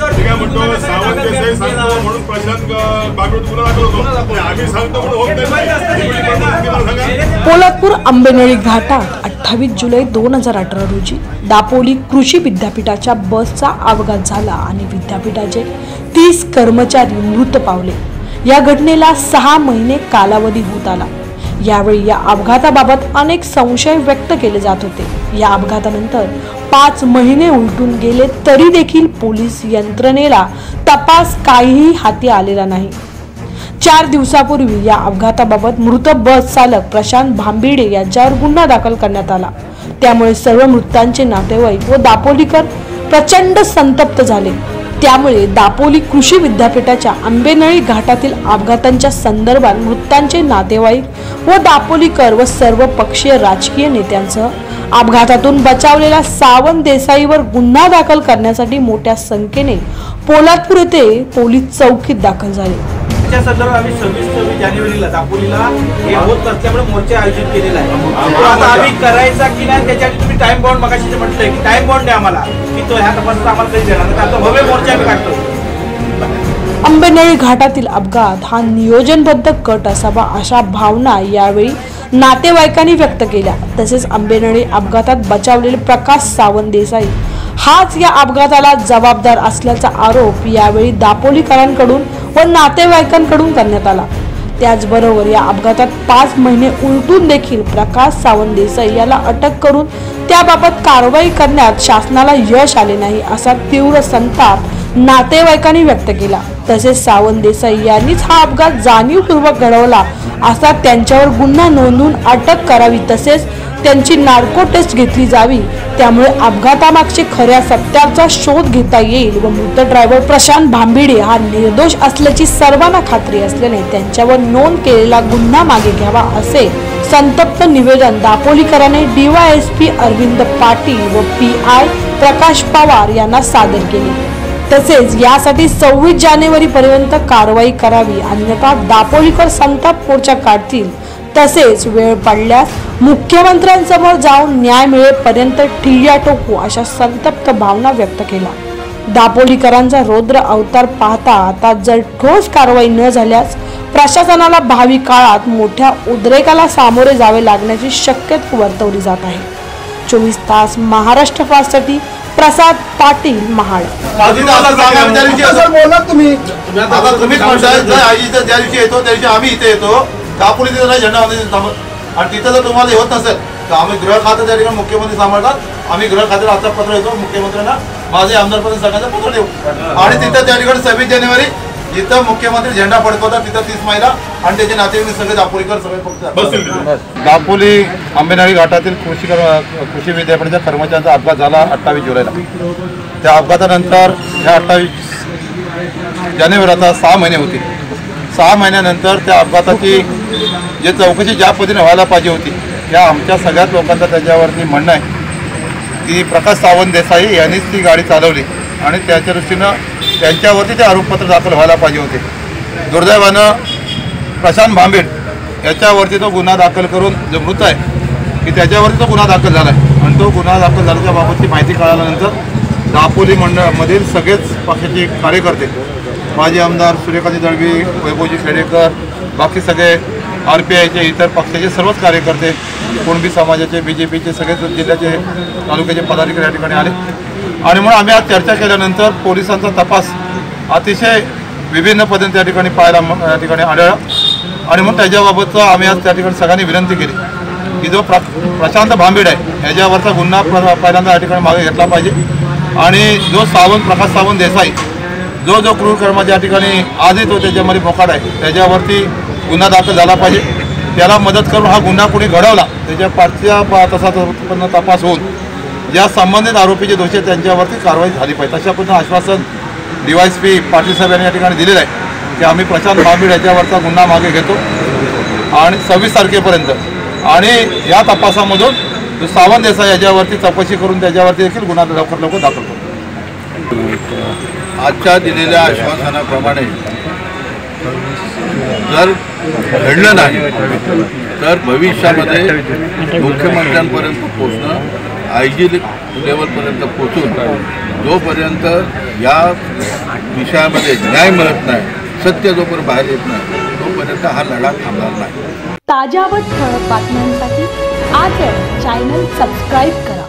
म्हणतो सावंत सांगतो म्हणून प्रशांत आम्ही सांगतो पोलादपूर आंबेनळी घाटात अठ्ठावीस जुलै दोन हजार अठरा रोजी दापोली कृषी विद्यापीठाच्या बसचा अपघात झाला आणि विद्यापीठाचे तीस कर्मचारी मृत पावले. या घटनेला सहा महिने कालावधी होत आला. यावेळी या अपघाताबाबत अनेक संशय व्यक्त केले जात होते. या अपघातानंतर पाच महिने उलटून गेले तरी देखील पोलीस यंत्रणेला तपास काहीही हाती आलेला नाही. चार दिवसापूर्वी या अपघाताबाबत मृत बस चालक प्रशांत भांबिडे यांच्यावर गुन्हा दाखल करण्यात आला. त्यामुळे सर्व मृतांचे नातेवाईक व दापोलीकर प्रचंड संतप्त झाले. त्यामुळे दापोली कृषी विद्यापीठाच्या आंबेनळी घाटातील अपघातांच्या संदर्भात मृतांचे नातेवाईक व दापोलीकर व सर्व पक्षीय राजकीय नेत्यांसह अपघातातून बचावलेल्या सावंत देसाईवर गुन्हा दाखल करण्यासाठी मोठ्या संख्येने पोलादपूर येथे पोलीस चौकीत दाखल झाले. त्या संदर्भात आम्ही सव्वीस सव्वीस जानेवारीला दापोलीला हे होत नसल्यामुळे मोर्चा आयोजित केलेला आहे. तो आता आम्ही करायचा की नाही त्याच्यासाठी तुम्ही टाइम बॉन्ड मगाशी म्हटलंय की टाइम बॉन्ड द्या आम्हाला. की तो ह्या तपासाचा आम्हाला काही देणार नाही. आता भव्य मोर्चा आम्ही काढतो आंबेनळी घाटातील अपघात हा नियोजनबद्ध कट असावा अशा भावना यावेळी नातेवाईकांनी व्यक्त केल्या. तसेच आंबेनळी अपघातात बचावलेले प्रकाश सावंत देसाई हाच या अपघाताला जबाबदार असल्याचा आरोप यावेळी दापोलीकरांकडून व नातेवाईकांकडून करण्यात आला. त्याचबरोबर या अपघातात पाच महिने उलटून देखील प्रकाश सावंत देसाई याला अटक करून त्याबाबत कारवाई करण्यात शासनाला यश आले नाही असा तीव्र संताप नातेवाईकांनी व्यक्त केला. तसेच सावंत देसाई यांनीच हा अपघात जाणीवपूर्वक घडवला असा त्यांच्यावर गुन्हा नोंदवून अटक करावी तसेच त्यांची नार्को टेस्ट घेतली जावी. त्यामुळे अपघातामागचे खऱ्या सत्याचा शोध घेता येईल व मृत ड्रायव्हर प्रशांत भांबिडे हा निर्दोष असल्याची सर्वांना खात्री असल्याने त्यांच्यावर नोंद केलेला गुन्हा मागे घ्यावा असे संतप्त निवेदन दापोलीकरांनी डीवायएसपी अरविंद पाटील व पी आय प्रकाश पवार यांना सादर केले. तसेच यासाठी सव्वीस जानेवारी पर्यंत कारवाई करावी. अन्यथा दापोलीकर संताप मोर्चा काढतील. तसेच वेळ पडल्यास मुख्यमंत्र्यांसमोर जाऊन न्याय मिळेपर्यंत ठिय्या टोकू अशा संतप्त भावना व्यक्त केला दापोलीकरांचा रौद्र अवतार पाहता आता जर ठोस कारवाई न झाल्यास प्रशासनाला भावी काळात मोठ्या उद्रेकाला सामोरे जावे लागण्याची शक्यता वर्तवली जात आहे. चोवीस तास महाराष्ट्र फास्टसाठी प्रसाद पाटील महाड. बोला तुम्ही. ज्या दिवशी येतो त्या दिवशी आम्ही इथे येतो. तिथं नाही झेंडा आणि तिथं जर तुम्हाला होत नसेल तर आम्ही गृह खातं त्या ठिकाणी मुख्यमंत्री सांभाळतात. आम्ही गृह खात्याला आता पत्र येतो मुख्यमंत्र्यांना माझे आमदारपर्यंत सगळ्यांना पत्र देऊ. आणि तिथं त्या ठिकाणी सव्वीस जानेवारी इथं मुख्यमंत्री झेंडा फडकवतात तिथं तीस महिला आणि त्याचे नातेवाईक सगळे दापोलीकर सगळे फक्त. दापोली आंबेनळी घाटातील कृषी कर्म- कृषी विद्यापीठाच्या कर्मचाऱ्यांचा अपघात झाला अठ्ठावीस जुलैला. त्या अपघातानंतर ह्या अठ्ठावीस जानेवारी आता सहा महिने होतील. सहा महिन्यानंतर त्या अपघाताची जे चौकशी ज्या पद्धतीने व्हायला पाहिजे होती त्या आमच्या सगळ्याच लोकांचं त्याच्यावरती म्हणणं आहे की प्रकाश सावंत देसाई यांनीच ती गाडी चालवली आणि त्याच्या दृष्टीनं त्यांच्यावरती ते आरोपपत्र दाखल व्हायला पाहिजे होते. दुर्दैवानं प्रशांत भांबेड याच्यावरती तो गुन्हा दाखल करून जो मृत आहे की त्याच्यावरती तो गुन्हा दाखल झाला आहे आणि तो गुन्हा दाखल झाल्याच्या बाबतची माहिती कळाल्यानंतर दापोली मंडळामधील सगळेच पक्षाचे कार्यकर्ते माजी आमदार सूर्यकांत दळवी वैभवजी खेडेकर बाकी सगळे आर पी आयचे इतर पक्षाचे सर्वच कार्यकर्ते कुणबी समाजाचे बी जे पीचे सगळेच जिल्ह्याचे तालुक्याचे पदाधिकारी या ठिकाणी आले. आणि म्हणून आम्ही आज चर्चा केल्यानंतर पोलिसांचा तपास अतिशय विभिन्न पद्धतीने त्या ठिकाणी पाहायला म- या ठिकाणी आढळला. आणि मग त्याच्याबाबतचा आम्ही आज त्या ठिकाणी सगळ्यांनी विनंती केली की जो प्र प्रशांत भांबीड आहे ह्याच्यावरचा गुन्हा प्र- पहिल्यांदा या ठिकाणी मागे घेतला पाहिजे. आणि जो सावंत प्रकाश सावंत देसाई जो जो क्रूर कर्म ज्या ठिकाणी आजही तो त्याच्यामध्ये मोकाट आहे. त्याच्यावरती गुन्हा दाखल झाला पाहिजे. त्याला मदत करून हा गुन्हा कुणी घडवला त्याच्या पाठच्या तसा उत्पन्न तपास होऊन या संबंधित आरोपी जे दोषी आहेत त्यांच्यावरती कारवाई झाली पाहिजे. तशा पद्धतीनं आश्वासन डीवायस पी पाटील साहेब यांनी या ठिकाणी दिलेलं आहे की आम्ही प्रशांत भांबीड याच्यावरचा गुन्हा मागे घेतो आणि सव्वीस तारखेपर्यंत. आणि या तपासामधून जो सावंत देसाई याच्यावरती चौकशी करून त्याच्यावरती देखील गुन्हा लवकर लवकर दाखल करतो आजच्या दिलेल्या आश्वासनाप्रमाणे जर घडलं नाही तर भविष्यामध्ये मुख्यमंत्र्यांपर्यंत पोचणं आय जी लेवलपर्यंत पोचून जोपर्यंत या विषयामध्ये न्याय मिळत नाही सत्य जोपर्यंत बाहेर येत नाही तोपर्यंत हा लढा थांबणार नाही. ताज्या व ठळक बातम्यांसाठी आज चॅनल सबस्क्राईब करा.